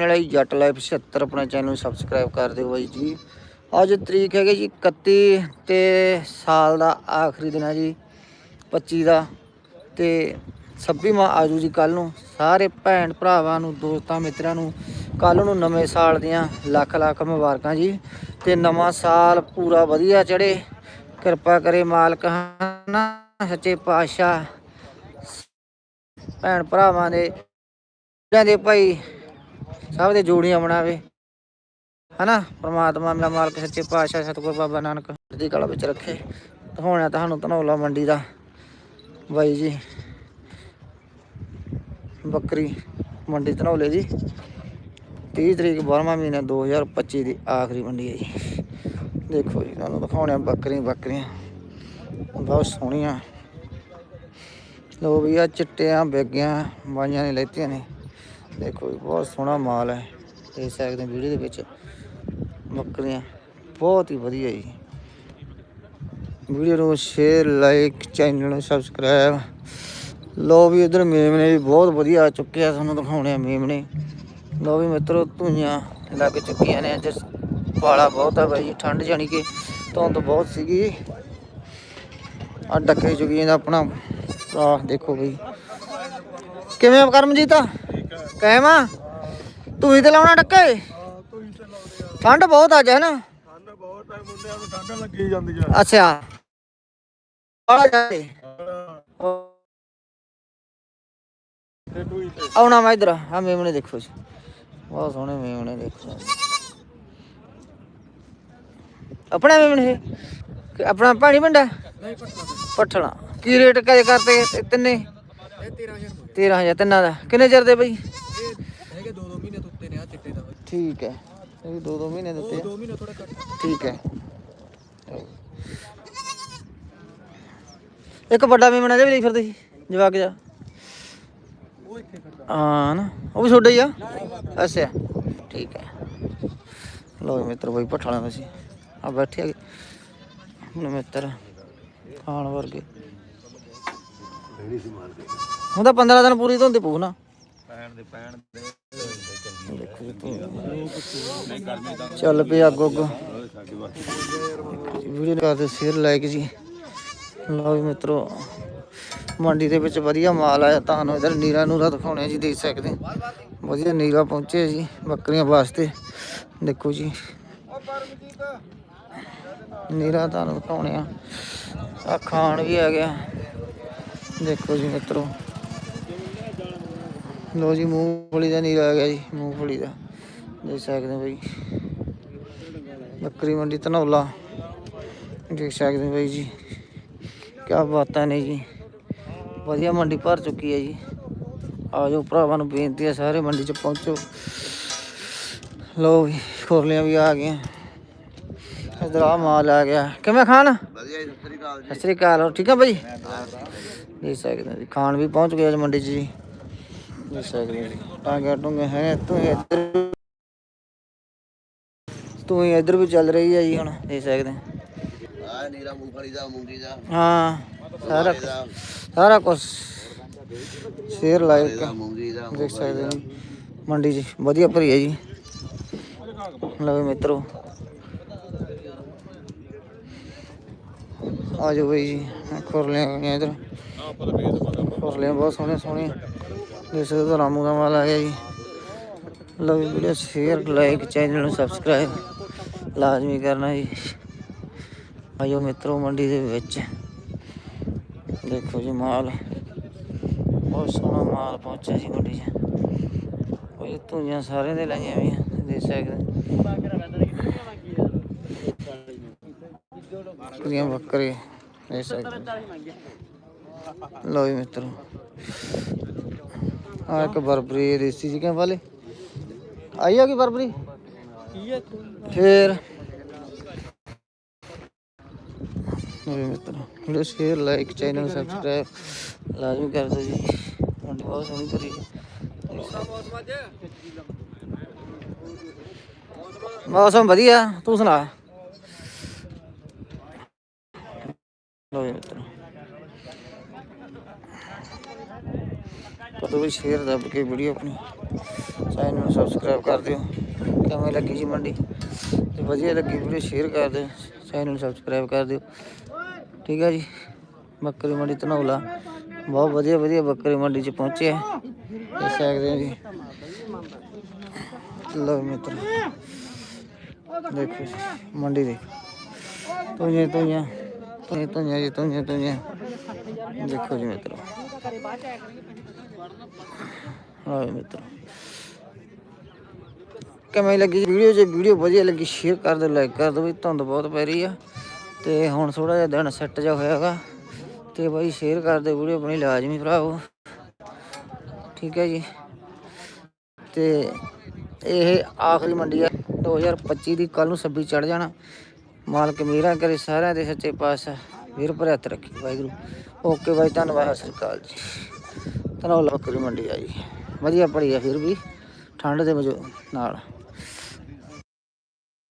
ਵਾਲਾ ਜੀ ਜੱਟ ਲਾਈਫ 76 ਆਪਣੇ ਚੈਨਲ ਨੂੰ ਸਬਸਕ੍ਰਾਈਬ ਕਰ ਦਿਓ ਬਾਈ ਜੀ। ਅੱਜ ਤਰੀਕ ਹੈਗੀ ਜੀ 31 ਤੇ ਸਾਲ ਦਾ ਆਖਰੀ ਦਿਨ ਹੈ ਜੀ 25 ਦਾ। ਤੇ 26ਵਾਂ ਆਜੂ ਜੀ ਕੱਲ ਨੂੰ। ਸਾਰੇ ਭੈਣ ਭਰਾਵਾਂ ਨੂੰ, ਦੋਸਤਾਂ ਮਿੱਤਰਾਂ ਨੂੰ ਕੱਲ ਨੂੰ ਨਵੇਂ ਸਾਲ ਦੀਆਂ ਲੱਖ ਲੱਖ ਮੁਬਾਰਕਾਂ ਜੀ। ਤੇ ਨਵਾਂ ਸਾਲ ਪੂਰਾ ਵਧੀਆ ਚੜੇ ਕਿਰਪਾ ਕਰੇ ਮਾਲਕ ਹਨਾ, ਸੱਚੇ ਪਾਤਸ਼ਾਹ। ਭੈਣ ਭਰਾਵਾਂ ਦੇ ਦੇ ਭਾਈ ਸਭ ਦੇ ਜੋੜੀਆਂ ਬਣਾਵੇ ਹਨਾ? ਪ੍ਰਮਾਤਮਾ ਮੇਰਾ ਮਾਲਕ, ਸੱਚੇ ਪਾਤਸ਼ਾਹ, ਸਤਿਗੁਰ ਬਾਬਾ ਨਾਨਕ। ਦੀ ਕਲਾ ਵਿੱਚ ਰੱਖੇ। ਦਿਖਾਉਣਾ ਤੁਹਾਨੂੰ ਧਨੌਲਾ ਮੰਡੀ ਦਾ। ਬਾਈ ਜੀ। ਬੱਕਰੀ ਮੰਡੀ ਧਨੌਲੇ ਜੀ 30 ਤਰੀਕ 12ਵਾਂ ਮਹੀਨਾ 2025 ਦੀ ਆਖਰੀ ਮੰਡੀ ਹੈ ਜੀ। ਦੇਖੋ ਜੀ, ਤੁਹਾਨੂੰ ਦਿਖਾਉਣੇ ਬੱਕਰੀਆਂ ਬੱਕਰੀਆਂ। ਬਹੁਤ ਸੋਹਣੀਆਂ। ਲੋ ਵੀ ਆ ਚਿੱਟਿਆਂ ਬੇਗੀਆਂ, ਬਾਈਆਂ ਨੇ ਲੈਤੀਆਂ ਨੇ। ਦੇਖੋ ਜੀ, ਬਹੁਤ ਸੋਹਣਾ ਮਾਲ ਹੈ। ਦੇਖ ਸਕਦੇ ਹੋ ਵੀਡੀਓ ਦੇ ਵਿੱਚ ਬੱਕਰੀਆਂ। ਬਹੁਤ ਹੀ ਵਧੀਆ ਜੀ। ਵੀਡੀਓ ਨੂੰ ਸ਼ੇਅਰ ਲਾਈਕ ਚੈਨਲ ਨੂੰ ਸਬਸਕ੍ਰਾਈਬ ਲੋ ਵੀ ਇਧਰ ਮੇਮਨੇ ਵੀ ਬਹੁਤ ਵਧੀਆ ਆ ਚੁੱਕੇ ਆ, ਤੁਹਾਨੂੰ ਦਿਖਾਉਣੇ ਆ ਮੇਮਨੇ ਲੋ ਵੀ ਮਿੱਤਰੋ, ਧੂਈਆਂ ਲੱਗ ਚੁੱਕੀਆਂ ਨੇ ਅੱਜ ਪਾਲਾ ਬਹੁਤ ਆ ਬਾਈ ਠੰਡ ਜਾਣੀ ਕਿ ਧੁੰਦ ਬਹੁਤ ਸੀਗੀ। ਆ ਡੱਕੇ ਚੁਗੀਆਂ ਦਾ ਆਪਣਾ ਆਹ ਦੇਖੋ ਬਈ। ਕਿਵੇਂ ਕਰਮਜੀਤ? ਕਹਿ ਮਾਂ ਤੂੰ ਹੀ ਤੇ ਲਾਉਣਾ ਡੱਕੇ? ਠੰਡ ਬਹੁਤ ਅੱਜ ਹੈ ਨਾ? ਠੰਡ ਬਹੁਤ ਹੈ ਮੁੰਡਿਆਂ ਨੂੰ ਠੰਡ ਲੱਗੀ ਜਾਂਦੀ ਆ। ਅੱਛਾ। ਟੂਈ ਤੇ। ਆਉਣਾ ਮੈਂ ਇਧਰ। ਆ ਮੇਮਣੇ ਦੇਖੋ ਜੀ। ਬਹੁਤ ਸੋਹਣੇ ਮੇਮਣੇ ਦੇਖੋ ਆਪਣਾ ਮੇਮਣੇ ਆਪਣਾ ਪਾਣੀ ਪਿੰਡਾ ਨਹੀਂ ਪਟਨਾ ਪੱਠਣਾ। ਕੀ ਰੇਟ ਕਦੇ ਕਰਤੇ ਤਿੰਨੇ? ਇਹ 13000 13000 ਤਿੰਨਾਂ ਦਾ। ਕਿੰਨੇ ਚਿਰ ਦੇ ਬਈ? ਇਹ ਹੈਗੇ 2-2 ਮਹੀਨੇ ਤੋਂ ਉੱਤੇ ਨੇ ਆ ਚਿੱਟੇ ਦਾ। ਠੀਕ ਹੈ। ਇਹ ਵੀ ਦੋ ਦੋ ਮਹੀਨੇ ਦਿੱਤੇ ਆ। 2 ਮਹੀਨੇ ਥੋੜਾ ਘੱਟ। ਠੀਕ ਹੈ। ਇੱਕ ਵੱਡਾ ਮੇਮਣਾ ਜਿਹਾ ਵੀ ਲਈ ਫਿਰਦੇ ਸੀ ਜਵਾਕ ਜਾ ਉਹ ਇੱਥੇ ਖੜਦਾ ਹਾਂ ਨਾ ਉਹ ਵੀ ਛੋਟਾ ਹੀ ਆ? ਅੱਛਾ ਠੀਕ ਹੈ। ਲੋ ਮਿੱਤਰ ਬਈ ਪਠਾਣਾ ਵਸੀ ਆ ਬੈਠੇ ਆ ਹੁਣ ਮਿੱਤਰ ਖਾਣ ਵਰਗੇ। ਹੁਣ ਤਾਂ 15 ਦਿਨ ਪੂਰੀ ਧੁੰਦੀ ਪਊ ਨਾ। ਪੈਣ ਦੇ ਪੈਣ ਦੇ। ਚੱਲ ਪਈ ਅੱਗੋ ਅੱਗੋ ਵੀਡੀਓ ਕਰਦੇ ਸ਼ੇਅਰ ਲਾਈਕ ਜੀ। ਲਓ ਵੀ ਮਿੱਤਰੋ ਮੰਡੀ ਦੇ ਵਿੱਚ ਵਧੀਆ ਮਾਲ ਆਇਆ। ਤੁਹਾਨੂੰ ਇਧਰ ਨੀਰਾ ਨੂਰਾ ਦਿਖਾਉਣੇ ਜੀ ਦੇਖ ਸਕਦੇ ਵਧੀਆ ਨੀਰਾ ਪਹੁੰਚੇ ਜੀ ਬੱਕਰੀਆਂ ਵਾਸਤੇ। ਦੇਖੋ ਜੀ। ਨੀਰਾ ਤੁਹਾਨੂੰ ਦਿਖਾਉਣੇ ਆ। ਆ ਖਾਣ ਵੀ ਆ। ਗਿਆ ਦੇਖੋ ਜੀ ਮਿੱਤਰੋ। ਲੋ ਜੀ ਮੂੰਗਫਲੀ ਦਾ ਨੀਰਾ ਆ ਗਿਆ ਜੀ ਮੂੰਗਫਲੀ ਦਾ। ਦੇਖ ਸਕਦੇ ਹੋ ਬਈ। ਬੱਕਰੀ ਮੰਡੀ ਧਨੌਲਾ। ਦੇਖ ਸਕਦੇ ਹੋ ਬਈ ਜੀ। ਕੀ ਬਾਤਾਂ ਨੇ ਜੀ। ਵਧੀਆ ਮੰਡੀ ਭਰ ਚੁੱਕੀ ਹੈ ਜੀ। ਆ ਜਾਓ ਭਰਾਵਾਂ ਨੂੰ ਬੇਨਤੀ ਹੈ ਸਾਰੇ ਮੰਡੀ 'ਚ ਪਹੁੰਚੋ। ਲੋ ਵੀ ਖੋਰਲੀਆਂ ਵੀ ਆ ਗਈਆਂ। ਇਧਰ ਆ ਮਾਲ ਆ ਗਿਆ। ਕਿਵੇਂ ਖਾਨ ਵਧੀਆ ਜੀ ਸਤਿ ਸ੍ਰੀ ਅਕਾਲ ਸਤਿ ਸ੍ਰੀ ਅਕਾਲ। ਹੋਰ ਠੀਕ ਆ ਭਾਈ ਦੇਖ ਸਕਦੇ ਹੋ ਜੀ ਖਾਣ ਵੀ ਪਹੁੰਚ ਗਿਆ ਅੱਜ ਮੰਡੀ 'ਚ ਜੀ। ਜੀ ਤੂੰ ਇੱਧਰ ਤੂੰ ਹੀ ਇੱਧਰ ਵੀ ਚੱਲ ਰਹੀ ਹੈ ਜੀ ਹੁਣ ਦੇਖ ਸਕਦੇ। ਆ। ਨੀਰਾ ਮੂੰਗਫਲੀ ਦਾ ਮੂੰਗੀ ਦਾ। ਹਾਂ ਸਾਰਾ ਸਾਰਾ ਕੁਝ ਸ਼ੇਅਰ ਲਾਈਕ ਮੂੰਗੀ ਦਾ ਦੇਖ ਸਕਦੇ ਹੋ ਜੀ। ਮੰਡੀ 'ਚ ਵਧੀਆ ਭਰੀ ਹੈ ਜੀ। ਲਓ ਮਿੱਤਰੋ। ਆ ਜਾਓ ਬਈ ਜੀ ਖੁਰਲੇ ਗਏ ਇਧਰ। ਖੁਰਲੇ ਬਹੁਤ ਸੋਹਣੇ ਸੋਹਣੇ ਦੇਖ ਸਕਦੇ ਹੋ ਰਾਮੂ ਦਾ ਮਾਲ ਆ ਗਿਆ ਜੀ। ਲਓ ਵੀਡੀਓ ਸ਼ੇਅਰ ਲਾਈਕ ਚੈਨਲ ਨੂੰ ਸਬਸਕ੍ਰਾਈਬ ਲਾਜ਼ਮੀ ਕਰਨਾ ਜੀ। ਆਇਓ ਮਿੱਤਰੋ ਮੰਡੀ ਦੇ ਵਿੱਚ। ਦੇਖੋ ਜੀ ਮਾਲ। ਬਹੁਤ ਸੋਹਣਾ ਮਾਲ ਪਹੁੰਚਿਆ ਸੀ ਮੰਡੀ 'ਚ। ਕੋਈ ਧੂਆਂ ਸਾਰਿਆਂ ਦੇ ਲਾਈਆਂ ਵੀ ਦੇਖ ਸਕਦੇ ਕੁੜੀਆਂ ਬੱਕਰੇ ਦੇਖ ਸਕਦੇ ਲੋ ਜੀ ਮਿੱਤਰੋ ਆ ਇੱਕ ਬਰਬਰੀ ਦੇਸੀ ਜੀ ਵਾਲੇ ਆਈ ਹੋਗੀ ਬਰਬਰੀ ਕੀ ਹੈ ਫੇਰ ਮੇਰੇ ਮਿੱਤਰੋ video share like channel subscribe ਲਾਜ਼ਮੀ ਕਰ ਦਿਓ ਜੀ ਮੰਡੀ ਬਹੁਤ ਸੋਹਣੀ ਕਰੀ ਮੌਸਮ ਵਧੀਆ ਤੂੰ ਸੁਣਾ ਲੋ ਜੀ ਮਿੱਤਰੋ ਕਦੋਂ ਵੀ ਸ਼ੇਅਰ ਦੱਬ ਕੇ ਵੀਡੀਓ ਆਪਣੀ ਚੈਨਲ ਨੂੰ ਸਬਸਕ੍ਰਾਈਬ ਕਰ ਦਿਓ ਕਿਵੇਂ ਲੱਗੀ ਜੀ ਮੰਡੀ ਤੇ ਵਧੀਆ ਲੱਗੀ ਵੀਡੀਓ ਸ਼ੇਅਰ ਕਰ ਦਿਓ ਚੈਨਲ ਨੂੰ ਸਬਸਕ੍ਰਾਈਬ ਕਰ ਦਿਓ ਠੀਕ ਹੈ ਜੀ ਬੱਕਰੀ ਮੰਡੀ ਧਨੌਲਾ ਬਹੁਤ ਵਧੀਆ ਵਧੀਆ ਬੱਕਰੀ ਮੰਡੀ ਚ ਪਹੁੰਚੇ ਆ ਦੇਖ ਸਕਦੇ ਹੋ ਜੀ ਲਓ ਮਿੱਤਰ ਦੇਖੋ ਜੀ, ਮੰਡੀ ਦੇਖੋ ਤੋਈਆਂ ਤੋਈਆਂ ਤੋਈਆਂ ਤੋਈਆਂ ਜੀ ਤੋਈਆਂ ਤੋਈਆਂ ਦੇਖੋ ਜੀ ਮਿੱਤਰੋ ਹਾਂ ਮਿੱਤਰੋ। ਕਿਵੇਂ ਲੱਗੀ ਵੀਡੀਓ, ਜੇ ਵੀਡੀਓ ਵਧੀਆ ਲੱਗੀ ਸ਼ੇਅਰ ਕਰ ਦਿਓ ਲਾਈਕ ਕਰ ਦਿਓ ਵੀ ਧੁੰਦ ਬਹੁਤ ਪੈ ਰਹੀ ਆ। ਤੇ ਹੁਣ ਥੋੜਾ ਜਿਹਾ ਦਿਨ ਸੈੱਟ ਜਾ ਹੋਇਆਗਾ ਤੇ ਬਾਈ ਸ਼ੇਅਰ ਕਰ ਦਿਓ ਵੀਡੀਓ ਆਪਣੀ ਲਾਜ਼ਮੀ ਭਰਾਵੋ। ਠੀਕ ਹੈ ਜੀ। ਤੇ ਇਹ ਆਖਰੀ ਮੰਡੀ ਆ। 2025 ਦੀ ਕੱਲ ਨੂੰ 26 ਚੜ ਜਾਣਾ। ਮਾਲਕ ਮੇਰਾ ਕਰੇ, ਸਾਰਿਆਂ ਦੇ ਸੱਚੇ ਪਾਤਸ਼ਾਹ। ਵੀਰ ਭਰੇ ਰੱਖੀ ਵਾਹਿਗੁਰੂ। ਓਕੇ ਬਾਈ, ਧੰਨਵਾਦ ਸਤਿ ਸ਼੍ਰੀ ਅਕਾਲ ਜੀ। ਧਨੌਲਾ ਬੱਕਰੀ ਮੰਡੀ ਆ ਜੀ ਵਧੀਆ ਭਰੀ ਆ ਫਿਰ ਵੀ। ਠੰਡ ਦੇ ਵਜੋਂ ਨਾਲ।